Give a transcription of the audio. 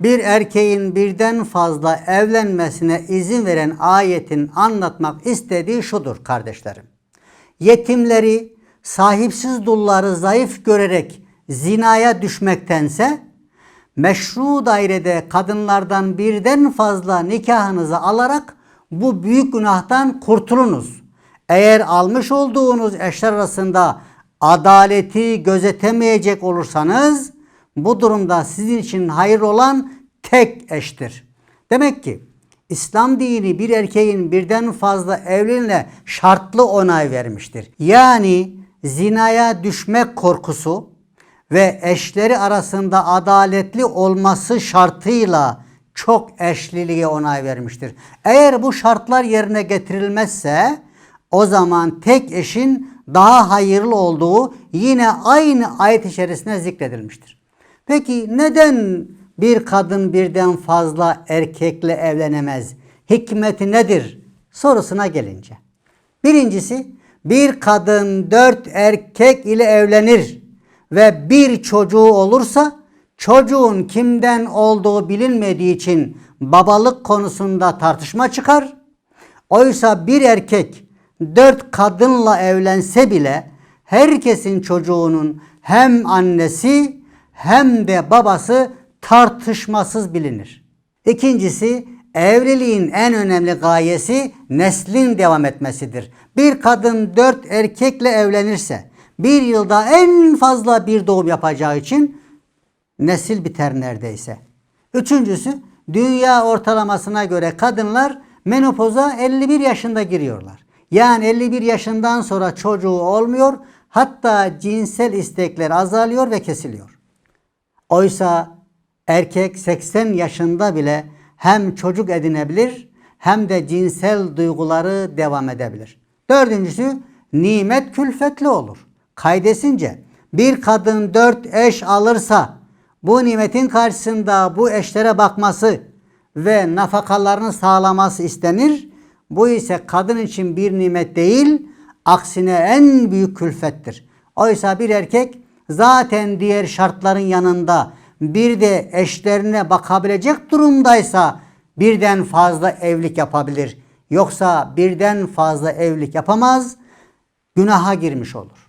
bir erkeğin birden fazla evlenmesine izin veren ayetin anlatmak istediği şudur kardeşlerim. Yetimleri, sahipsiz dulları zayıf görerek zinaya düşmektense meşru dairede kadınlardan birden fazla nikahınızı alarak bu büyük günahtan kurtulunuz. Eğer almış olduğunuz eşler arasında adaleti gözetemeyecek olursanız bu durumda sizin için hayır olan tek eştir. Demek ki İslam dini bir erkeğin birden fazla evliliğine şartlı onay vermiştir. Yani zinaya düşmek korkusu ve eşleri arasında adaletli olması şartıyla çok eşliliğe onay vermiştir. Eğer bu şartlar yerine getirilmezse o zaman tek eşin daha hayırlı olduğu yine aynı ayet içerisinde zikredilmiştir. Peki neden bir kadın birden fazla erkekle evlenemez? Hikmeti nedir? Sorusuna gelince. Birincisi bir kadın dört erkek ile evlenir ve bir çocuğu olursa çocuğun kimden olduğu bilinmediği için babalık konusunda tartışma çıkar. Oysa bir erkek dört kadınla evlense bile herkesin çocuğunun hem annesi hem de babası tartışmasız bilinir. İkincisi evliliğin en önemli gayesi neslin devam etmesidir. Bir kadın dört erkekle evlenirse bir yılda en fazla bir doğum yapacağı için nesil biter neredeyse. Üçüncüsü dünya ortalamasına göre kadınlar menopoza 51 yaşında giriyorlar. Yani 51 yaşından sonra çocuğu olmuyor hatta cinsel istekler azalıyor ve kesiliyor. Oysa erkek 80 yaşında bile hem çocuk edinebilir hem de cinsel duyguları devam edebilir. Dördüncüsü nimet külfetli olur. Kaydesince bir kadın dört eş alırsa bu nimetin karşısında bu eşlere bakması ve nafakalarını sağlaması istenir. Bu ise kadın için bir nimet değil, aksine en büyük külfettir. Oysa bir erkek zaten diğer şartların yanında bir de eşlerine bakabilecek durumdaysa birden fazla evlilik yapabilir. Yoksa birden fazla evlilik yapamaz, günaha girmiş olur.